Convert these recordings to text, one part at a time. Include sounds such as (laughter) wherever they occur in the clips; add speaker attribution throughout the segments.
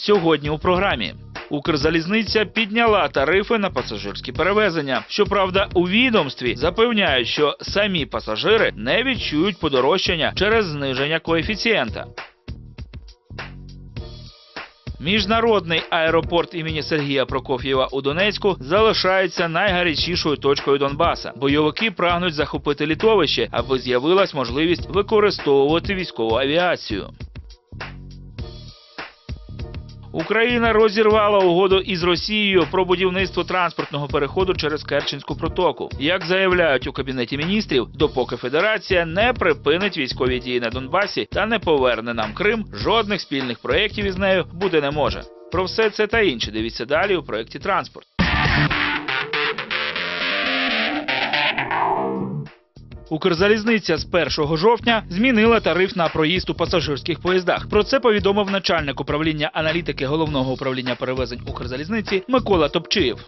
Speaker 1: сьогодні у програмі. Укрзалізниця підняла тарифи на пасажирські перевезення. Щоправда, у відомстві запевняють, що самі пасажири не відчують подорожчання через зниження коефіцієнта. Міжнародний аеропорт імені Сергія Прокоф'єва у Донецьку залишається найгарячішою точкою Донбаса. Бойовики прагнуть захопити літовище, аби з'явилась можливість використовувати військову авіацію. Україна розірвала угоду із Росією про будівництво транспортного переходу через Керченську протоку. Як заявляють у кабінеті міністрів, допоки Федерація не припинить військові дії на Донбасі та не поверне нам Крим, жодних спільних проєктів із нею буде не може. Про все це та інше дивіться далі у проєкті Транспорт. Укрзалізниця з 1 жовтня змінила тариф на проїзд у пасажирських поїздах. Про це повідомив начальник управління аналітики головного управління перевезень Укрзалізниці Микола Топчиєв.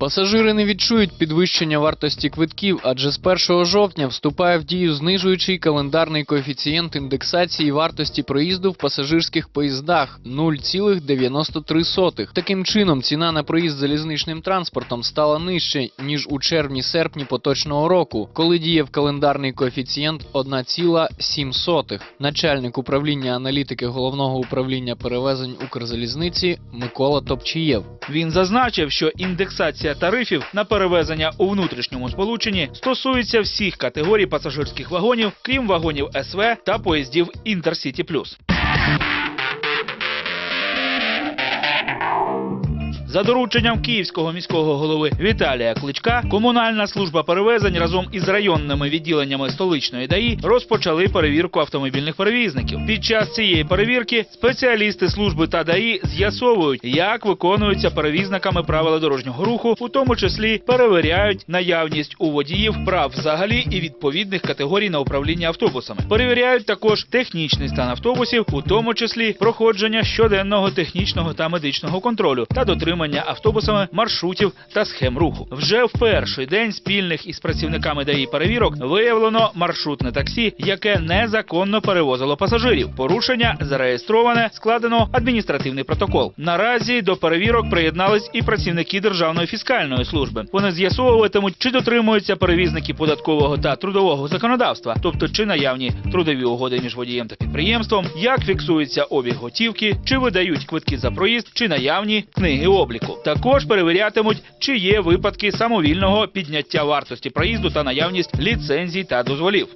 Speaker 2: Пасажири не відчують підвищення вартості квитків, адже з 1 жовтня вступає в дію знижуючий календарний коефіцієнт індексації вартості проїзду в пасажирських поїздах 0,93. Таким чином, ціна на проїзд залізничним транспортом стала нижче ніж у червні-серпні поточного року, коли діяв календарний коефіцієнт 1,7. Начальник управління аналітики головного управління перевезень Укрзалізниці Микола Топчієв.
Speaker 1: Він зазначив, що індексація тарифів на перевезення у внутрішньому сполученні стосується всіх категорій пасажирських вагонів, крім вагонів СВ та поїздів Інтерсіті Плюс. За дорученням київського міського голови Віталія Кличка, комунальна служба перевезень разом із районними відділеннями столичної ДАІ розпочали перевірку автомобільних перевізників. Під час цієї перевірки спеціалісти служби та ДАІ з'ясовують, як виконуються перевізниками правила дорожнього руху, у тому числі перевіряють наявність у водіїв прав взагалі і відповідних категорій на управління автобусами. Перевіряють також технічний стан автобусів, у тому числі проходження щоденного технічного та медичного контролю та дотримання автобусами маршрутів та схем руху. Вже в перший день спільних із працівниками ДАІ перевірок виявлено маршрутне таксі, яке незаконно перевозило пасажирів. Порушення зареєстроване, складено адміністративний протокол. Наразі до перевірок приєднались і працівники Державної фіскальної служби. Вони з'ясовуватимуть, чи дотримуються перевізники податкового та трудового законодавства, тобто чи наявні трудові угоди між водієм та підприємством, як фіксується обіг готівки, чи видають квитки за проїзд, чи наявні книги обліку. Також перевірятимуть, чи є випадки самовільного підняття вартості проїзду та наявність ліцензій та дозволів.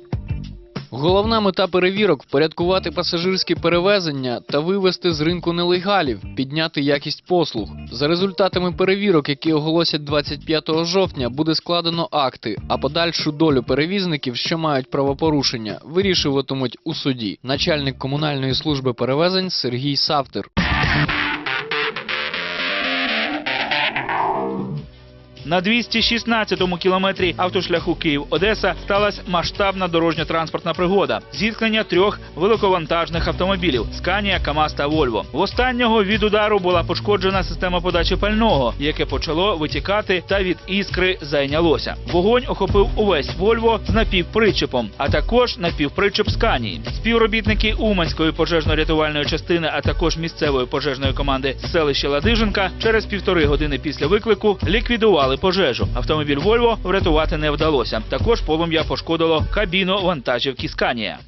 Speaker 2: Головна мета перевірок впорядкувати пасажирські перевезення та вивести з ринку нелегалів, підняти якість послуг. За результатами перевірок, які оголосять 25 жовтня, буде складено акти, а подальшу долю перевізників, що мають правопорушення, вирішуватимуть у суді. Начальник комунальної служби перевезень Сергій Савтер.
Speaker 1: На 216-му кілометрі автошляху Київ-Одеса сталася масштабна дорожньо-транспортна пригода. Зіткнення трьох великовантажних автомобілів Сканія, КАМАЗ та Вольво. В останнього від удару була пошкоджена система подачі пального, яке почало витікати та від іскри зайнялося. Вогонь охопив увесь Вольво з напівпричепом, а також напівпричеп Сканії. Співробітники Уманської пожежно-рятувальної частини, а також місцевої пожежної команди з селища Ладиженка через півтори години після виклику ліквідували пожежу. Автомобіль Вольво врятувати не вдалося. Також полум'я пошкодило кабіну вантажівки Сканія.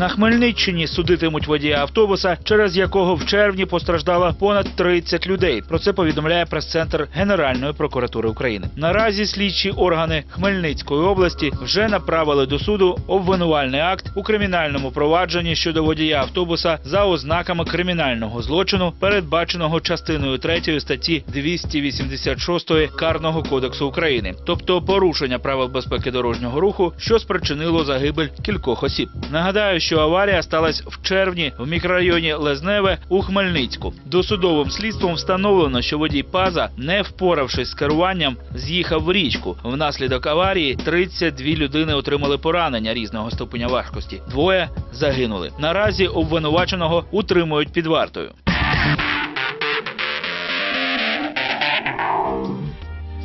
Speaker 1: На Хмельниччині судитимуть водія автобуса, через якого в червні постраждало понад 30 людей. Про це повідомляє прес-центр Генеральної прокуратури України. Наразі слідчі органи Хмельницької області вже направили до суду обвинувальний акт у кримінальному провадженні щодо водія автобуса за ознаками кримінального злочину, передбаченого частиною 3 статті 286 Карного кодексу України, тобто порушення правил безпеки дорожнього руху, що спричинило загибель кількох осіб. Нагадаю, що аварія сталася в червні в мікрорайоні Лезневе у Хмельницьку. Досудовим слідством встановлено, що водій Паза, не впоравшись з керуванням, з'їхав в річку. Внаслідок аварії 32 людини отримали поранення різного ступеня важкості. Двоє загинули. Наразі обвинуваченого утримують під вартою.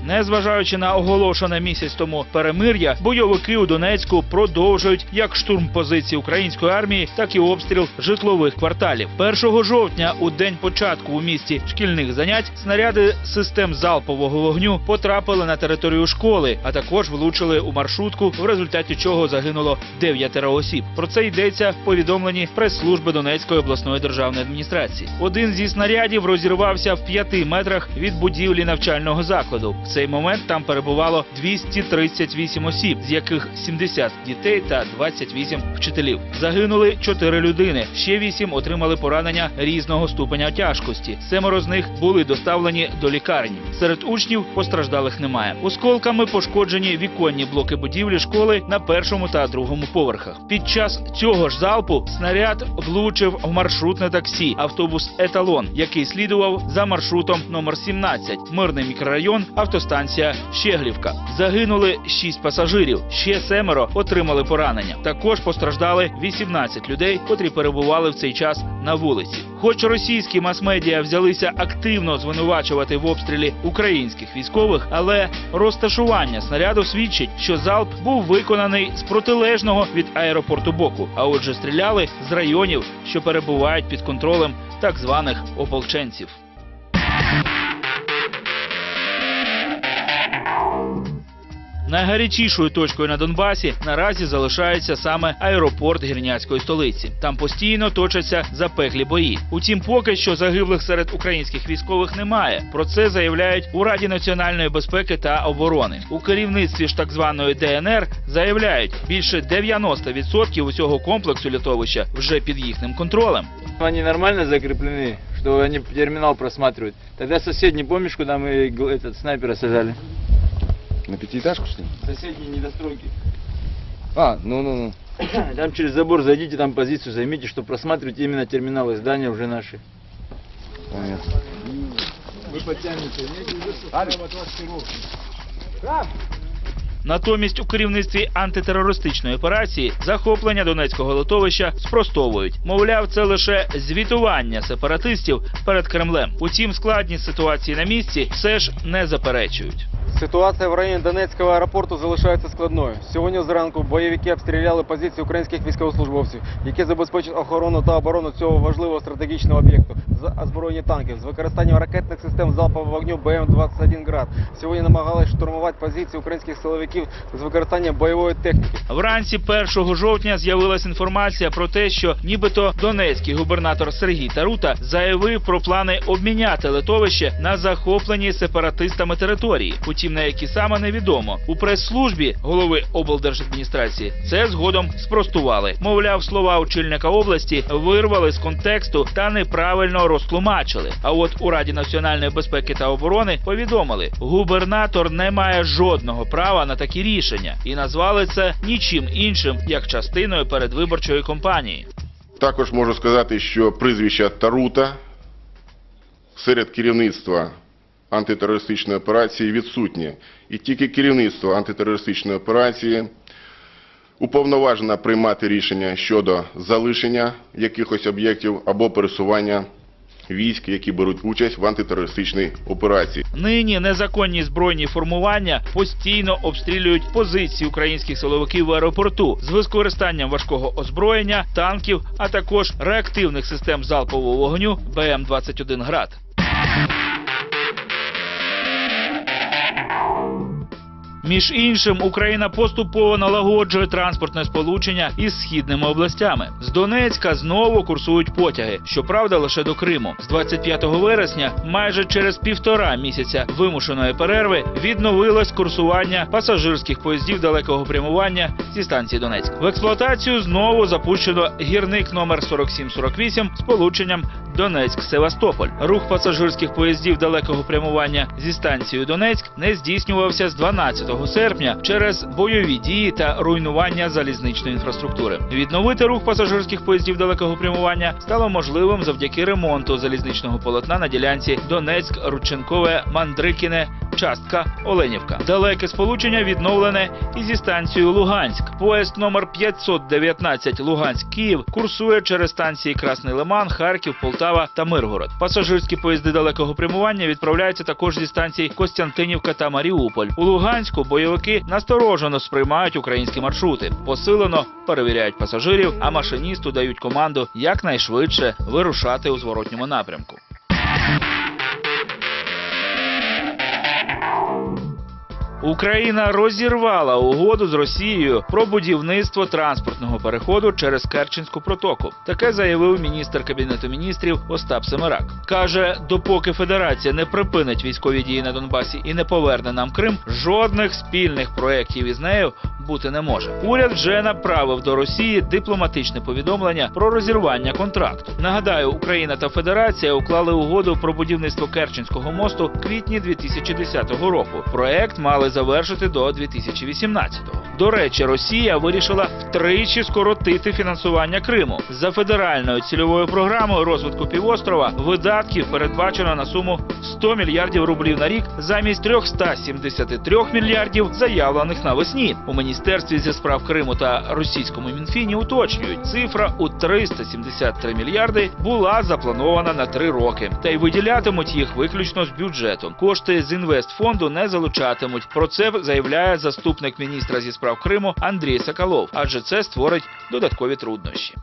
Speaker 1: Незважаючи на оголошене місяць тому перемир'я, бойовики у Донецьку продовжують як штурм позицій української армії, так і обстріл житлових кварталів. 1 жовтня, у день початку у місті шкільних занять, снаряди систем залпового вогню потрапили на територію школи, а також влучили у маршрутку, в результаті чого загинуло дев'ятеро осіб. Про це йдеться в повідомленні прес-служби Донецької обласної державної адміністрації. Один зі снарядів розірвався в п'яти метрах від будівлі навчального закладу. Цей момент там перебувало 238 осіб, з яких 70 дітей та 28 вчителів. Загинули 4 людини. Ще 8 отримали поранення різного ступеня тяжкості. Семеро з них були доставлені до лікарні. Серед учнів постраждалих немає. Осколками пошкоджені віконні блоки будівлі школи на першому та другому поверхах. Під час цього ж залпу снаряд влучив в маршрутне таксі автобус Еталон, який слідував за маршрутом номер 17 Мирний мікрорайон, автостанція Щеглівка. Загинули 6 пасажирів. Ще семеро отримали поранення. Також постраждали 18 людей, котрі перебували в цей час на вулиці. Хоч російські мас-медіа взялися активно звинувачувати в обстрілі українських військових, але розташування снаряду свідчить, що залп був виконаний з протилежного від аеропорту боку, а отже, стріляли з районів, що перебувають під контролем так званих ополченців. Найгарячішою точкою на Донбасі наразі залишається саме аеропорт гірняцької столиці. Там постійно точаться запеклі бої. Утім, поки що загиблих серед українських військових немає. Про це заявляють у Раді національної безпеки та оборони. У керівництві ж так званої ДНР заявляють, більше 90% усього комплексу літовища вже під їхнім контролем.
Speaker 3: Они нормально закреплены, что они терминал просматривают. Тогда соседний, помнишь, куда мы г- этот снайпера сажали?
Speaker 4: На пятиэтажку, что ли?
Speaker 3: Соседние недостройки.
Speaker 4: А, ну-ну-ну. (coughs)
Speaker 3: Там через забор зайдите, там позицию займите, чтобы просматривать именно терминалы. Здания уже наши.
Speaker 4: Понятно.
Speaker 3: Вы потянете.
Speaker 1: Натомість у керівництві антитерористичної операції захоплення Донецького литовища спростовують. Мовляв, це лише звітування сепаратистів перед Кремлем. Утім, складність ситуації на місці все ж не заперечують.
Speaker 5: Ситуація в районі Донецького аеропорту залишається складною. Сьогодні зранку бойовики обстріляли позиції українських військовослужбовців, які забезпечать охорону та оборону цього важливого стратегічного об'єкту з озброєння танків з використанням ракетних систем залпового вогню БМ-21 «Град». Сьогодні намагались штурмувати позиції українських силовиків з використанням бойової техніки.
Speaker 1: Вранці 1 жовтня з'явилася інформація про те, що нібито донецький губернатор Сергій Тарута заявив про плани обміняти литовище на захоплені сепаратистами території. Утім, на які саме невідомо. У прес-службі голови облдержадміністрації це згодом спростували. Мовляв, слова очільника області вирвали з контексту та неправильно розтлумачили. А от у Раді національної безпеки та оборони повідомили, губернатор не має жодного права на такі рішення і назвали це нічим іншим як частиною передвиборчої кампанії.
Speaker 6: Також можу сказати, що прізвище Тарута серед керівництва антитерористичної операції відсутнє. І тільки керівництво антитерористичної операції уповноважено приймати рішення щодо залишення якихось об'єктів або пересування військ, які беруть участь в антитерористичній операції.
Speaker 1: Нині незаконні збройні формування постійно обстрілюють позиції українських силовиків в аеропорту з використанням важкого озброєння, танків, а також реактивних систем залпового вогню БМ-21 «Град». Між іншим, Україна поступово налагоджує транспортне сполучення із східними областями. З Донецька знову курсують потяги, щоправда, лише до Криму. З 25 вересня, майже через півтора місяця вимушеної перерви, відновилось курсування пасажирських поїздів далекого прямування зі станції Донецьк. В експлуатацію знову запущено гірник номер 4748 з полученням Донецьк-Севастополь. Рух пасажирських поїздів далекого прямування зі станцією Донецьк не здійснювався з 12 серпня через бойові дії та руйнування залізничної інфраструктури. Відновити рух пасажирських поїздів далекого прямування стало можливим завдяки ремонту залізничного полотна на ділянці Донецьк, Рудченкове, Мандрикіне. Частка Оленівка. Далеке сполучення відновлене і зі станцією Луганськ. Поїзд номер 519 Луганськ-Київ курсує через станції Красний Лиман, Харків, Полтава та Миргород. Пасажирські поїзди далекого прямування відправляються також зі станцій Костянтинівка та Маріуполь. У Луганську бойовики насторожено сприймають українські маршрути. Посилено перевіряють пасажирів, а машиністу дають команду якнайшвидше вирушати у зворотньому напрямку. Україна розірвала угоду з Росією про будівництво транспортного переходу через Керченську протоку. Таке заявив міністр кабінету міністрів Остап Семерак. каже, допоки Федерація не припинить військові дії на Донбасі і не поверне нам Крим, жодних спільних проєктів із нею бути не може. Уряд вже направив до Росії дипломатичне повідомлення про розірвання контракту. Нагадаю, Україна та Федерація уклали угоду про будівництво Керченського мосту в квітні 2010 року. Проект мали завершити до 2018-го. До речі, Росія вирішила втричі скоротити фінансування Криму за федеральною цільовою програмою розвитку півострова. Видатків передбачено на суму 100 мільярдів рублів на рік замість 373 мільярдів, заявлених навесні. У міністерстві зі справ Криму та російському мінфіні уточнюють, цифра у 373 мільярди була запланована на три роки, та й виділятимуть їх виключно з бюджету. Кошти з інвестфонду не залучатимуть. Про це заявляє заступник міністра зі справ Криму Андрій Соколов, адже це створить додаткові труднощі.